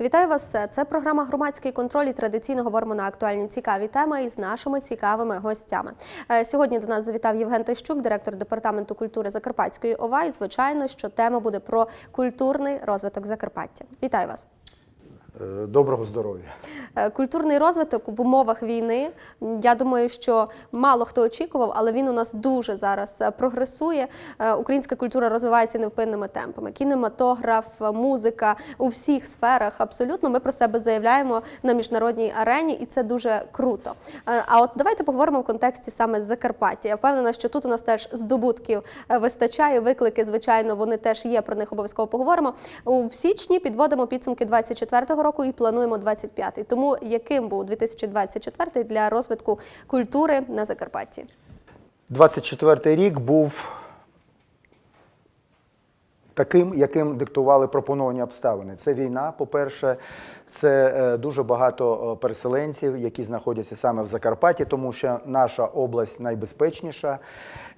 Вітаю вас. Це програма Громадський контроль. І традиційно говоримо на актуальні цікаві теми із нашими цікавими гостями. Е, Сьогодні до нас завітав Євген Тищук, директор департаменту культури Закарпатської ОВА. І звичайно, що тема буде про культурний розвиток Закарпаття. Вітаю вас. Е, Доброго здоров'я. Е, Культурний розвиток в умовах війни. Я думаю, що мало хто очікував, але він у нас дуже зараз е, прогресує. Українська культура розвивається невпинними темпами. Кінематограф, музика у всіх сферах. Абсолютно ми про себе заявляємо на міжнародній арені, і це дуже круто. А от давайте поговоримо в контексті саме Закарпаття. Я впевнена, що тут у нас теж здобутків вистачає. Виклики, звичайно, вони теж є. Про них обов'язково поговоримо. У січні підводимо підсумки 24-го року і плануємо 25-й. Тому яким був 2024 для розвитку культури на Закарпатті? 24-й рік був таким, яким диктували пропоновані обставини. Це війна, по-перше, це е, дуже багато переселенців, які знаходяться саме в Закарпатті, тому що наша область найбезпечніша.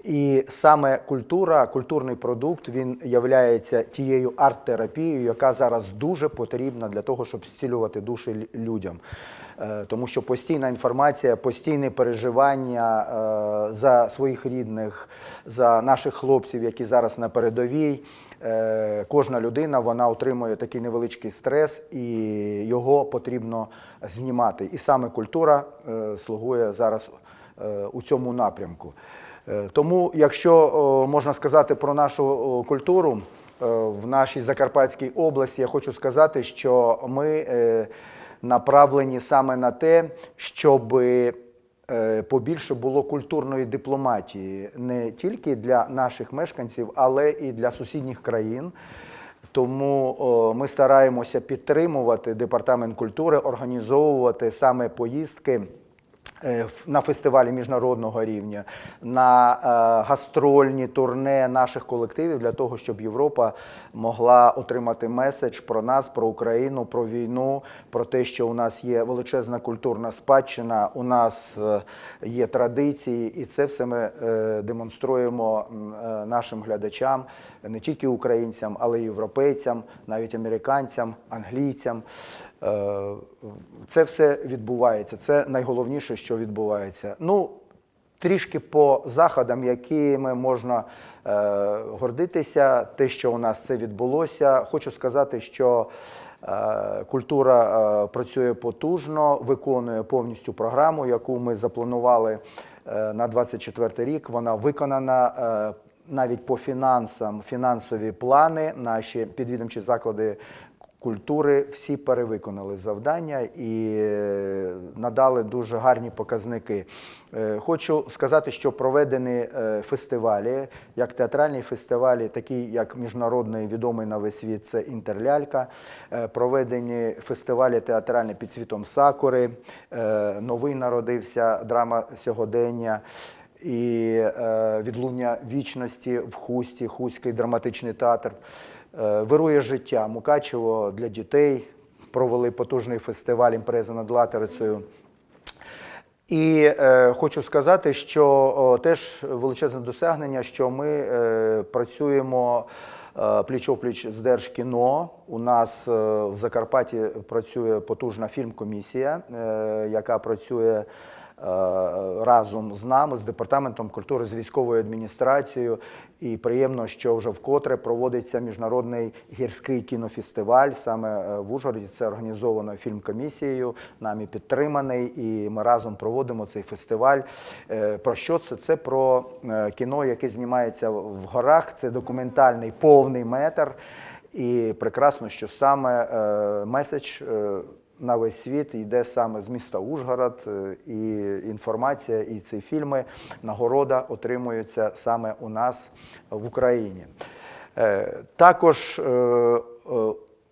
І саме культура, культурний продукт, він являється тією арт-терапією, яка зараз дуже потрібна для того, щоб зцілювати душі людям. Е, Тому що постійна інформація, постійне переживання е, за своїх рідних, за наших хлопців, які зараз на передовій. Е, Кожна людина вона отримує такий невеличкий стрес, і його потрібно знімати. І саме культура слугує зараз у цьому напрямку. Тому, якщо можна сказати про нашу культуру в нашій Закарпатській області, я хочу сказати, що ми направлені саме на те, щоб е, побільше було культурної дипломатії не тільки для наших мешканців, але і для сусідніх країн. Тому ми стараємося підтримувати департамент культури, організовувати саме поїздки на фестивалі міжнародного рівня, на е, гастрольні турне наших колективів для того, щоб Європа могла отримати меседж про нас, про Україну, про війну, про те, що у нас є величезна культурна спадщина, у нас е, є традиції, і це все ми е, демонструємо е, нашим глядачам, не тільки українцям, але й європейцям, навіть американцям, англійцям. Е, Це все відбувається. Це найголовніше, що відбувається. Ну, трішки по заходам, якими можна е, гордитися, те, що у нас це відбулося. Хочу сказати, що е, культура е, працює потужно, виконує повністю програму, яку ми запланували е, на 24 рік. Вона виконана. Е, навіть по фінансам, фінансові плани, наші підвідомчі заклади культури всі перевиконали завдання і е, надали дуже гарні показники. Е, Хочу сказати, що проведені е, фестивалі, як театральні фестивалі, такі як міжнародний відомий на весь світ, це Інтерлялька, проведені фестивалі театральні під світом Сакури, новий народився драма сьогодення. І е, відлуння вічності в Хусті, Хуський драматичний театр. Е, вирує життя Мукачево для дітей. Провели потужний фестиваль імпреза над латерицею. І е, хочу сказати, що о, теж величезне досягнення, що ми е, працюємо е, пліч-опліч з Держкіно. У нас е, в Закарпатті працює потужна фільмкомісія, е, яка працює разом з нами, з департаментом культури, з військовою адміністрацією. І приємно, що вже вкотре проводиться міжнародний гірський кінофестиваль. Саме е, в Ужгороді це організовано фільмкомісією, нами підтриманий, і ми разом проводимо цей фестиваль. Е, Про що це? Це про е, кіно, яке знімається в горах. Це документальний повний метр. І прекрасно, що саме е, меседж. На весь світ йде саме з міста Ужгород, е, і інформація, і ці фільми, нагорода отримуються саме у нас в Україні. Е, Також е,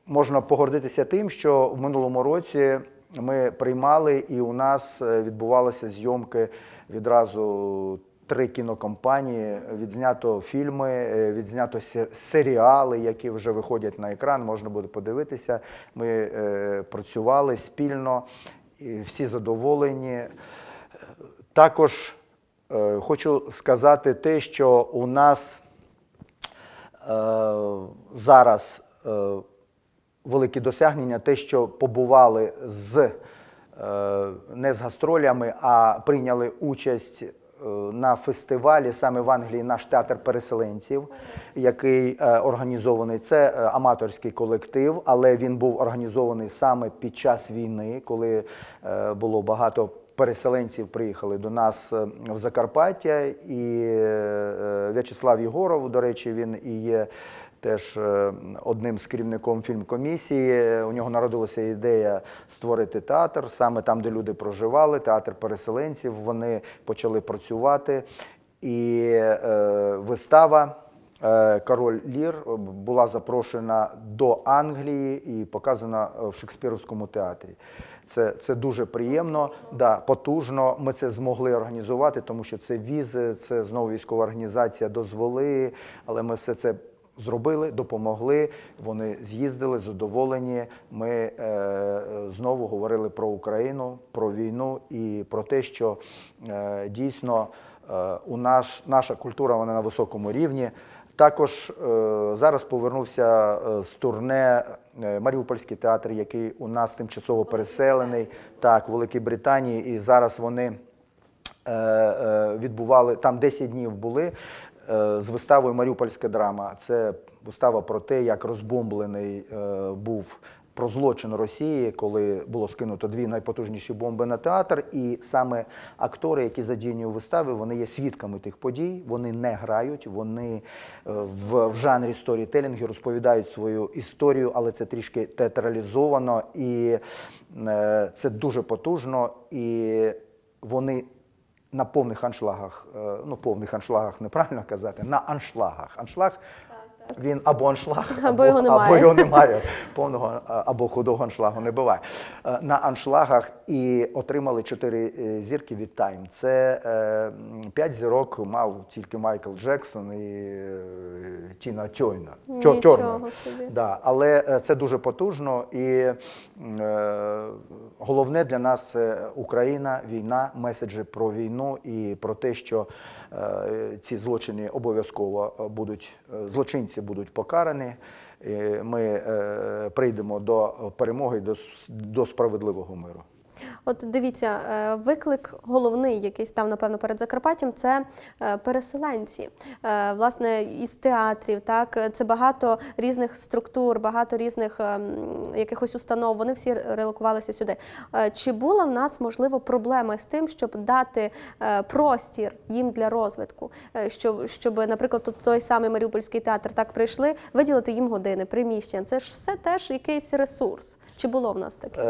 можна погордитися тим, що в минулому році ми приймали і у нас відбувалися зйомки відразу. Три кінокомпанії відзнято фільми, е, відзнято серіали, які вже виходять на екран. Можна буде подивитися. Ми е, працювали спільно, і всі задоволені. Також е, хочу сказати те, що у нас е, зараз е, великі досягнення, те, що побували з е, не з гастролями, а прийняли участь е, на фестивалі саме в Англії наш театр переселенців, який е, організований. Це е, аматорський колектив, але він був організований саме під час війни, коли е, було багато. Переселенців приїхали до нас е, в Закарпаття, і е, В'ячеслав Єгоров, до речі, він і є теж е, одним з керівником фільмкомісії. У нього народилася ідея створити театр саме там, де люди проживали, театр переселенців. Вони почали працювати. І е, вистава е, Король Лір була запрошена до Англії і показана в Шекспіровському театрі. Це, це дуже приємно, да, потужно. Ми це змогли організувати, тому що це візи, це знову військова організація, дозволи, але ми все це зробили, допомогли. Вони з'їздили, задоволені. Ми е, е, знову говорили про Україну, про війну і про те, що е, дійсно е, у наш, наша культура вона на високому рівні. Також е, зараз повернувся е, з турне Маріупольський театр, який у нас тимчасово переселений, так, в Великій Британії, і зараз вони відбували там 10 днів були з виставою Маріупольська драма. Це вистава про те, як розбомблений е, був про злочин Росії, коли було скинуто дві найпотужніші бомби на театр. І саме актори, які задіяні у виставі, вони є свідками тих подій. Вони не грають, вони е, в, в жанрі сторітелінгу розповідають свою історію, але це трішки театралізовано і е, це дуже потужно. І вони на повних аншлагах, е, ну повних аншлагах неправильно казати, на аншлагах. Аншлаг він або аншлаг, Або його немає. або його немає. Повного або худого аншлагу не буває. Е, На аншлагах і отримали чотири е, зірки від Time. Це е, п'ять зірок мав тільки Майкл Джексон і е, Тіна Тьойна. Чо- Нічого Чорна. собі. Да, але е, це дуже потужно і е, головне для нас Україна, війна, меседжі про війну і про те, що е, ці злочини обов'язково е, будуть е, злочинці будуть покарані. Ми е, прийдемо до перемоги, до справедливого миру. От дивіться, е, виклик головний, який став напевно перед Закарпаттям, це е, переселенці. Е, Власне, із театрів, так це багато різних структур, багато різних ем, якихось установ. Вони всі релокувалися сюди. Чи була в нас можливо проблема з тим, щоб дати простір їм для розвитку? Щоб, щоб, наприклад, тут той самий Маріупольський театр так прийшли, виділити їм години, приміщення. Це ж все теж якийсь ресурс. Чи було в нас таке?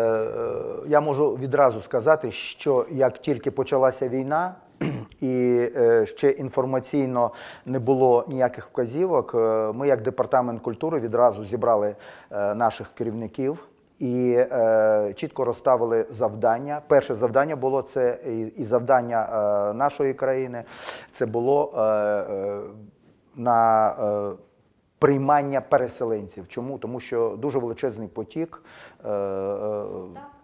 Я можу відразу сказати, що як тільки почалася війна, і е, ще інформаційно не було ніяких вказівок, е, ми, як департамент культури, відразу зібрали е, наших керівників. І чітко розставили завдання. Перше завдання було це і, завдання нашої країни. Це було на приймання переселенців. Чому? Тому що дуже величезний потік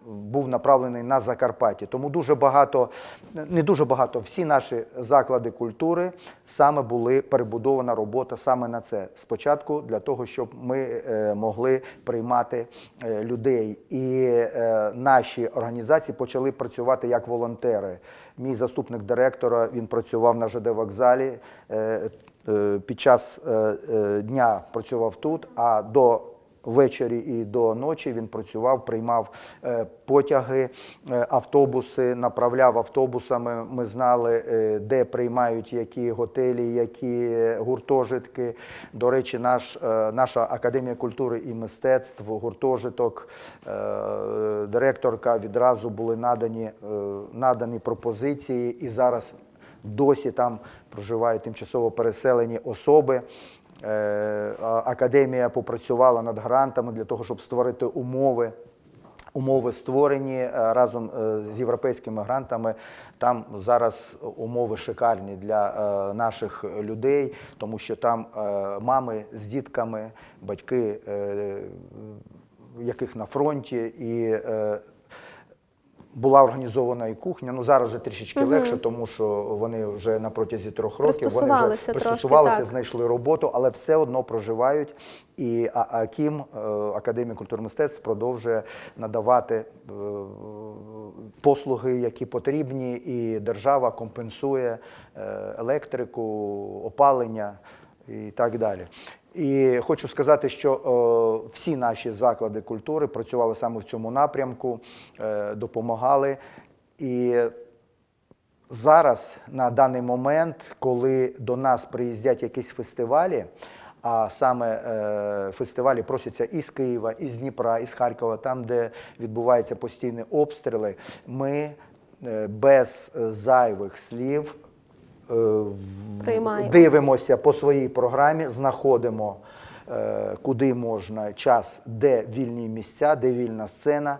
був направлений на Закарпаття. Тому дуже багато, не дуже багато, всі наші заклади культури саме були перебудована робота саме на це. Спочатку для того, щоб ми е, могли приймати е, людей. І е, наші організації почали працювати як волонтери. Мій заступник директора він працював на ЖД вокзалі. Під час дня працював тут, а до ввечері і до ночі він працював, приймав е, потяги, е, автобуси, направляв автобусами. Ми знали, е, де приймають які готелі, які гуртожитки. До речі, наш, наша академія культури і мистецтв, гуртожиток, директорка відразу були надані, надані пропозиції, і зараз досі там проживають тимчасово переселені особи. Е, Академія попрацювала над грантами для того, щоб створити умови. Умови створені е, разом е, з європейськими грантами. Там зараз умови шикарні для наших людей, тому що там мами з дітками, батьки, яких на фронті, і Була організована і кухня. Ну зараз вже трішечки легше, тому що вони вже на протязі трьох років вони вже Пристосувалися трошки, пристосувалися, так. знайшли роботу, але все одно проживають. І АКІМ, е, Академія культури мистецтв, продовжує надавати е, послуги, які потрібні, і держава компенсує е, електрику, опалення і так далі. І хочу сказати, що е, всі наші заклади культури працювали саме в цьому напрямку, е, допомагали. І зараз, на даний момент, коли до нас приїздять якісь фестивалі, а саме е, фестивалі просяться із Києва, із Дніпра, із Харкова, там, де відбуваються постійні обстріли, ми е, без зайвих слів Приймаємо. дивимося по своїй програмі, знаходимо, е, куди можна час, де вільні місця, де вільна сцена.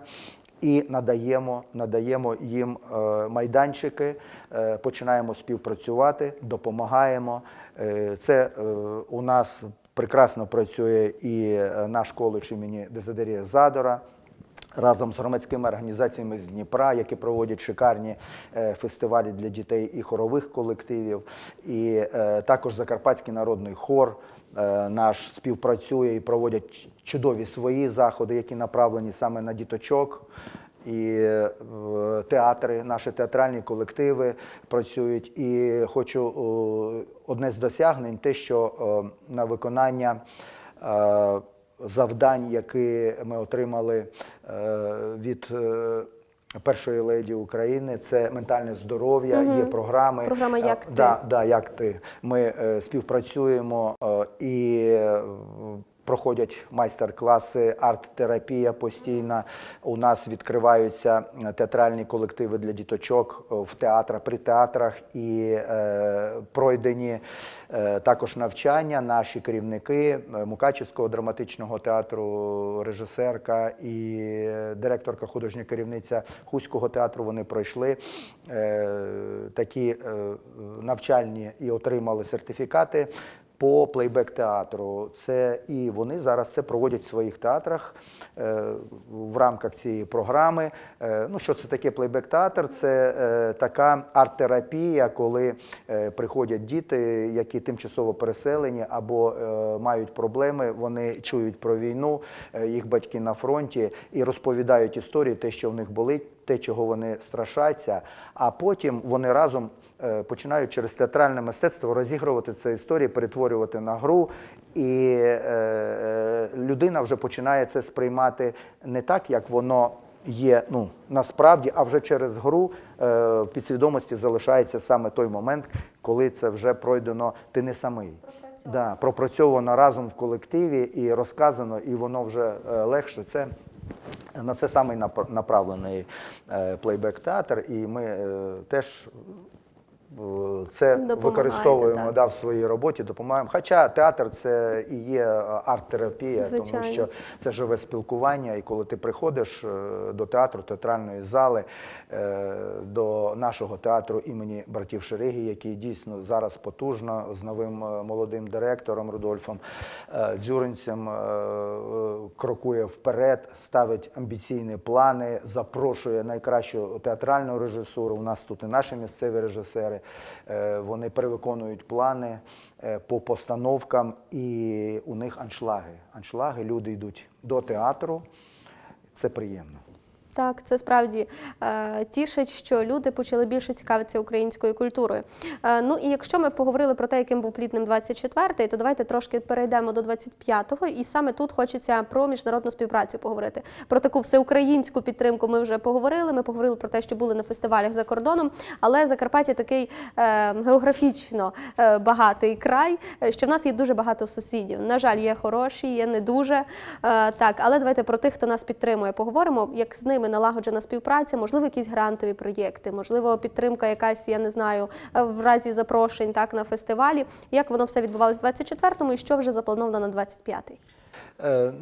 І надаємо, надаємо їм е, майданчики, е, починаємо співпрацювати, допомагаємо. Е, Це е, у нас прекрасно працює і е, наш коледж імені Дезидерія Задора разом з громадськими організаціями з Дніпра, які проводять шикарні е, фестивалі для дітей і хорових колективів, і е, також Закарпатський народний хор. е, Наш співпрацює і проводять чудові свої заходи, які направлені саме на діточок. І театри, наші театральні колективи працюють. І хочу одне з досягнень, те, що на виконання завдань, які ми отримали е, від е, першої леді України, це ментальне здоров'я, є програми. Програма «Як Е, ти». Да, да, як ти. Ми е, співпрацюємо е, і проходять майстер-класи, арт-терапія постійна. У нас відкриваються е, театральні колективи для діточок е, в театрах, при театрах і е, пройдені е, також навчання. Наші керівники е, Мукачівського драматичного театру, режисерка і директорка, художня керівниця Хуського театру. Вони пройшли е, такі е, навчальні і отримали сертифікати. По плейбек театру, це і вони зараз це проводять в своїх театрах е, в рамках цієї програми. Е, ну що це таке плейбек театр? Це е, така арт-терапія, коли е, приходять діти, які тимчасово переселені або е, мають проблеми. Вони чують про війну, е, їх батьки на фронті і розповідають історії, те, що в них болить, те, чого вони страшаться. А потім вони разом починають через театральне мистецтво розігрувати ці історії, перетворювати на гру. І е, е, людина вже починає це сприймати не так, як воно є ну, насправді, а вже через гру е, в підсвідомості залишається саме той момент, коли це вже пройдено ти не самий. Да, пропрацьовано разом в колективі і розказано, і воно вже е, легше. Це на це саме напр- направлений е, плейбек-театр, і ми е, теж е, це використовуємо да, в своїй роботі, допомагаємо. Хоча театр це і є е, арт-терапія, тому що це живе спілкування, і коли ти приходиш е, до театру, театральної зали, е, до нашого театру імені братів Шереги, який дійсно зараз потужно з новим е, молодим директором Рудольфом е, Дзюринцем е, е, крокує вперед, ставить амбіційні плани, запрошує найкращу театральну режисуру. У нас тут і наші місцеві режисери. Е, Вони перевиконують плани е, по постановкам, і у них аншлаги. Аншлаги, люди йдуть до театру. Це приємно. Так, це справді е, тішить, що люди почали більше цікавитися українською культурою. Е, ну і якщо ми поговорили про те, яким був плідним 24-й, то давайте трошки перейдемо до 25-го. І саме тут хочеться про міжнародну співпрацю поговорити. Про таку всеукраїнську підтримку ми вже поговорили. Ми поговорили про те, що були на фестивалях за кордоном. Але Закарпаття такий е, географічно е, багатий край, е, що в нас є дуже багато сусідів. На жаль, є хороші, є не дуже. Е, так, але давайте про тих, хто нас підтримує, поговоримо, як з ними налагоджена співпраця, можливо, якісь грантові проєкти, можливо, підтримка якась, я не знаю, е, в разі запрошень так на фестивалі. Як воно все відбувалось в 24-му і що вже заплановано на 25-й? Е,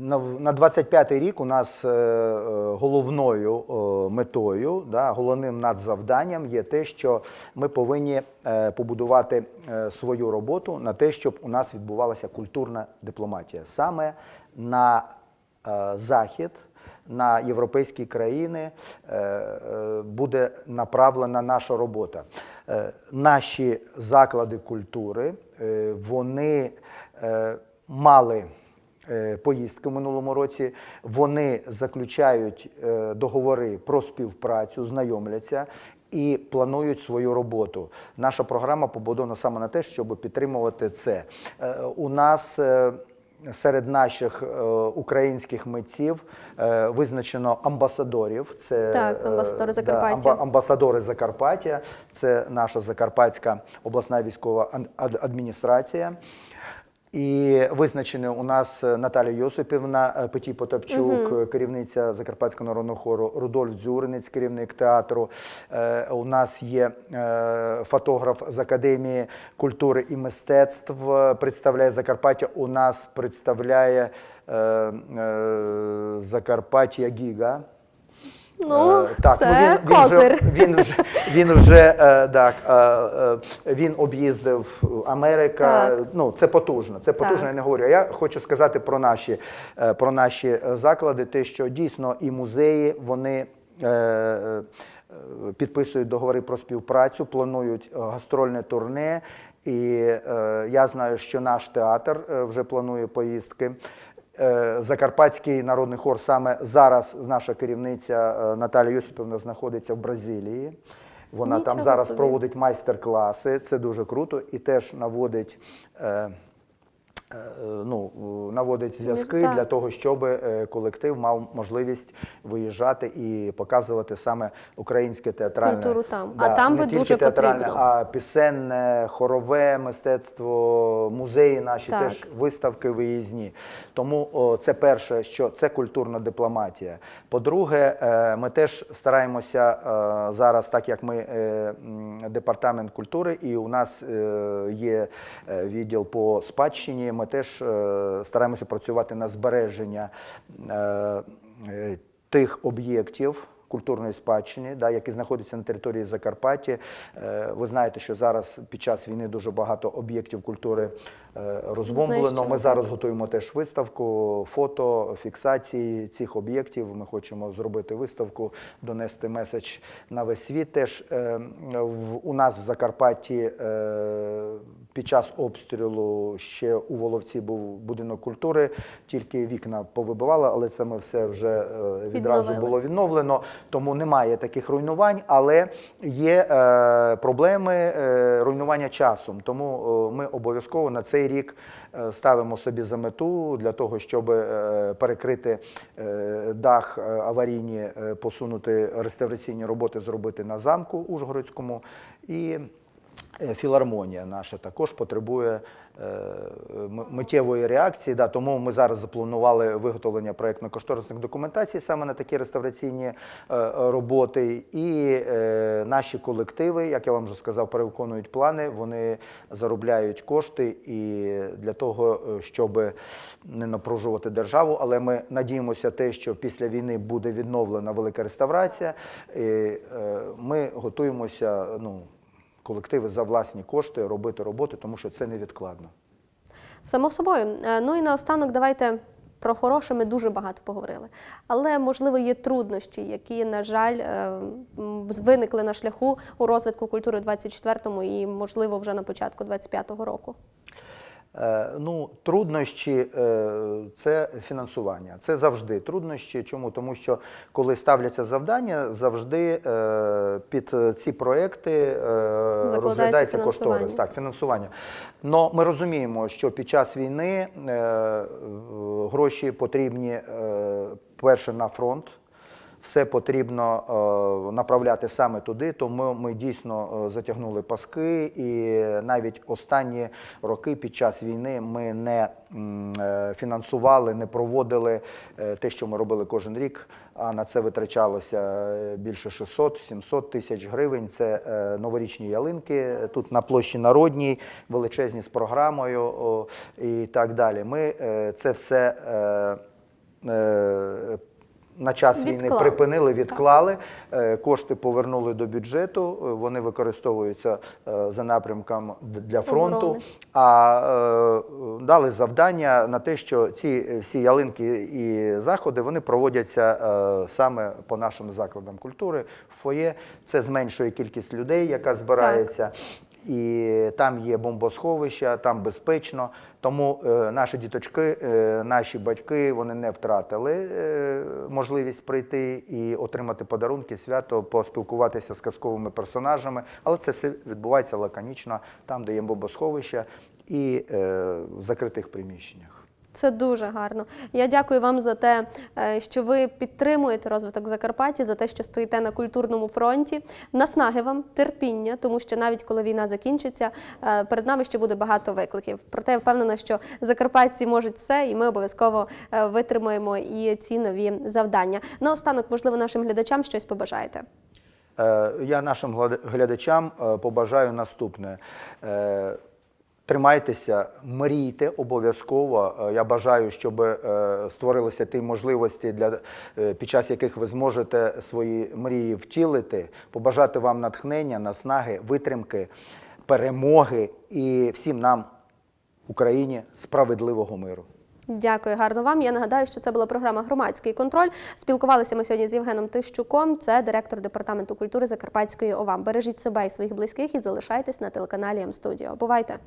На на 25-й рік у нас е, головною метою, да, головним надзавданням є те, що ми повинні побудувати свою роботу на те, щоб у нас відбувалася культурна дипломатія. Саме на захід на європейські країни е, е, буде направлена наша робота. Е, Наші заклади культури вони мали поїздки в минулому році. Вони заключають договори про співпрацю, знайомляться. І планують свою роботу. Наша програма побудована саме на те, щоб підтримувати це. У нас серед наших е, українських митців е, визначено амбасадорів. Це Так, е, амбасадори да, Закарпаття. амба- амбасадори Закарпаття. Це наша Закарпатська обласна військова адміністрація. І визначені у нас е, Наталія Йосипівна е, Петій Потапчук, е, керівниця Закарпатського народного хору, Рудольф Дзюринець, керівник театру. Е, У нас є е, фотограф з Академії культури і мистецтв, представляє Закарпаття. У нас представляє е, е, Закарпаття Гіга. Ну, Е, так, це ну, він, козир. Він вже, він вже, він вже е, так, е, е, він об'їздив Америка. Так. Ну, це потужно. Це потужно, Так. я не говорю. А Я хочу сказати про наші, е, про наші заклади, те, що дійсно і музеї, вони. Підписують договори про співпрацю, планують гастрольне турне. І е, я знаю, що наш театр вже планує поїздки. Е, Закарпатський народний хор саме зараз наша керівниця е, Наталія Йосипівна знаходиться в Бразилії. Вона там зараз собі. проводить майстер-класи. Це дуже круто і теж наводить. Е, Ну, наводить зв'язки Так. для того, щоб е, колектив мав можливість виїжджати і показувати саме українське театральне Культуру там. А там би дуже потрібно. а пісенне, хорове мистецтво, музеї наші Так. теж виставки виїзні. Тому о, це перше, що це культурна дипломатія. По-друге, е, ми теж стараємося зараз, так як ми департамент культури, і у нас є відділ по спадщині. Ми теж е, стараємося працювати на збереження е, е, тих об'єктів культурної спадщини, да, які знаходяться на території Закарпаття. Е, Ви знаєте, що зараз під час війни дуже багато об'єктів культури е, розбомблено. Знищено, Ми зараз готуємо теж виставку, фото, фіксації цих об'єктів. Ми хочемо зробити виставку, донести меседж на весь світ. Теж е, в, у нас в Закарпатті е, під час обстрілу ще у Воловці був будинок культури, тільки вікна повибивали, але це ми все вже е, відразу було відновлено, тому немає таких руйнувань, але є е, проблеми е, руйнування часом. Тому ми обов'язково на цей рік ставимо собі за мету для того, щоб перекрити дах аварійні, посунути реставраційні роботи, зробити на замку Ужгородському і. Е, Філармонія наша також потребує е, миттєвої реакції. Да, тому ми зараз запланували виготовлення проєктно-кошторисних документацій саме на такі реставраційні е, роботи. І наші колективи, як я вам вже сказав, перевиконують плани. Вони заробляють кошти і для того, щоб не напружувати державу. Але ми надіємося, те, що після війни буде відновлена велика реставрація. І, ми готуємося. Ну, колективи за власні кошти робити роботи, тому що це невідкладно. Само собою. Е, Ну і наостанок давайте про хороше ми дуже багато поговорили. Але, можливо, є труднощі, які, на жаль, е, виникли на шляху у розвитку культури в 24-му і, можливо, вже на початку 25-го року. Е, Ну, труднощі е, це фінансування. Це завжди труднощі. Чому? Тому що коли ставляться завдання, завжди е, під ці проекти розглядається кошторис. Так, фінансування. Но ми розуміємо, що під час війни гроші потрібні перше на фронт. Все потрібно е, направляти саме туди, тому ми дійсно е, затягнули паски, і навіть останні роки під час війни ми не е, фінансували, не проводили те, що ми робили кожен рік. А на це витрачалося більше 600-700 тисяч гривень. Це новорічні ялинки тут на площі Народній, величезні з програмою і так далі. Ми це все. На час війни припинили, відклали. Е, Кошти повернули до бюджету. е, Вони використовуються е, за напрямком для фронту. Оборони. А е, дали завдання на те, що ці всі ялинки і заходи вони проводяться е, саме по нашим закладам культури. В фоє це зменшує кількість людей, яка збирається. І там є бомбосховища, там безпечно. Тому е, наші діточки, е, наші батьки вони не втратили е, можливість прийти і отримати подарунки, свято, поспілкуватися з казковими персонажами. Але це все відбувається лаконічно, там, де є бомбосховища, і в закритих приміщеннях. Це дуже гарно. Я дякую вам за те, е, що ви підтримуєте розвиток Закарпаття, за те, що стоїте на культурному фронті. Наснаги вам, терпіння, тому що навіть коли війна закінчиться, е, перед нами ще буде багато викликів. Проте я впевнена, що закарпатці можуть все, і ми обов'язково е, витримаємо і ці нові завдання. Наостанок, можливо, нашим глядачам щось побажаєте. Я нашим глядачам побажаю наступне. Тримайтеся, мрійте обов'язково. Е, Я бажаю, щоб е, створилися ті можливості, для, е, під час яких ви зможете свої мрії втілити, побажати вам натхнення, наснаги, витримки, перемоги і всім нам, Україні, справедливого миру. Дякую гарно вам. Я нагадаю, що це була програма Громадський контроль. Спілкувалися ми сьогодні з Євгеном Тищуком. Це директор департаменту культури Закарпатської ОВА. Бережіть себе і своїх близьких і залишайтесь на телеканалі М-студіо. Бувайте!